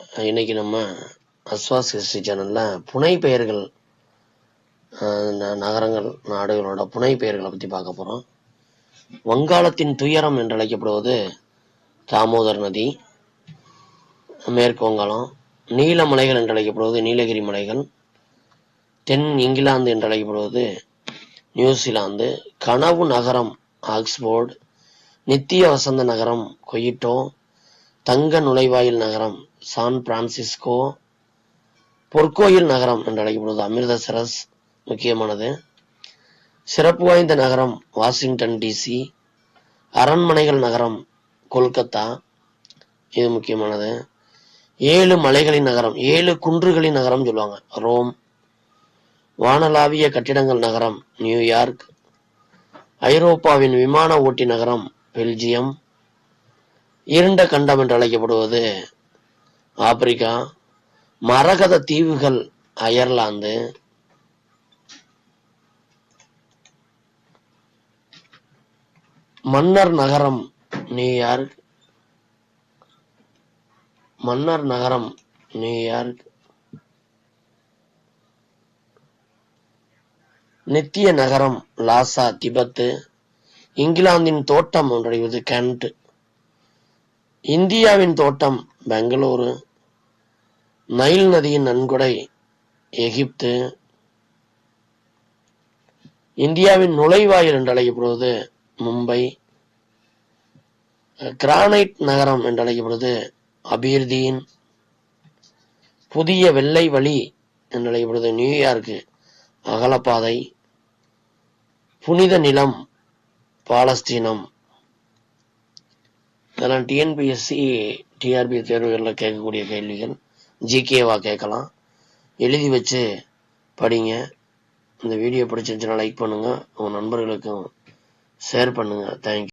இன்னைக்கு நம்ம அஸ்வாஸ் ஹிஸ்ட்ரி சேனல்ல புனை பெயர்கள் நகரங்கள் நாடுகளோட புனை பெயர்களை பத்தி பார்க்க போறோம். வங்காளத்தின் துயரம் என்று அழைக்கப்படுவது தாமோதர் நதி மேற்கு வங்காளம் நீல மலைகள் என்று அழைக்கப்படுவது நீலகிரி மலைகள் தென் இங்கிலாந்து என்று அழைக்கப்படுவது நியூசிலாந்து கனவு நகரம் ஆக்ஸ்போர்டு நித்திய வசந்த நகரம் கொயிட்டோ தங்க நுழைவாயில் நகரம் சான் பிரான்சிஸ்கோ பொற்கோயில் நகரம் என்று அழைக்கப்படுவது அமிர்தசரஸ் முக்கியமானது. சிறப்பு வாய்ந்த நகரம் வாஷிங்டன் டிசி அரண்மனைகள் நகரம் கொல்கத்தா இது முக்கியமானது. ஏழு மலைகளின் நகரம் ஏழு குன்றுகளின் நகரம் சொல்லுவாங்க. ரோம் வானலாவிய கட்டிடங்கள் நகரம் நியூயார்க் ஐரோப்பாவின் விமான ஓட்டி நகரம் பெல்ஜியம் இருண்ட கண்டம் என்று அழைக்கப்படுவது. ஆப்பிரிக்கா. மரகத தீவுகள் அயர்லாந்து. மன்னர் நகரம் நியூயார்க். மன்னர் நகரம் நியூயார்க். நித்திய நகரம் லாசா திபத்து. இங்கிலாந்தின் தோட்டம் என்றடைவது கென்ட். இந்தியாவின் தோட்டம் பெங்களூரு. நைல் நதியின் நன்கொடை எகிப்து. இந்தியாவின் நுழைவாயில் என்று அழைக்கப்படுவது மும்பை. கிரானைட் நகரம் என்று அழைக்கப்படுவது அபீர்தீன். புதிய வெள்ளை வழி என்று அழைக்கப்படுவது நியூயார்க்கு அகலப்பாதை. புனித நிலம் பாலஸ்தீனம். இதெல்லாம் டிஎன்பிஎஸ்சி டிஆர்பி தேர்வுகளில் கேட்கக்கூடிய கேள்விகள். ஜிகேவா கேட்கலாம். எழுதி வச்சு படிங்க. இந்த வீடியோ பிடிச்சிருந்துச்சுன்னா லைக் பண்ணுங்க. உங்க நண்பர்களுக்கும் ஷேர் பண்ணுங்க. தேங்க்யூ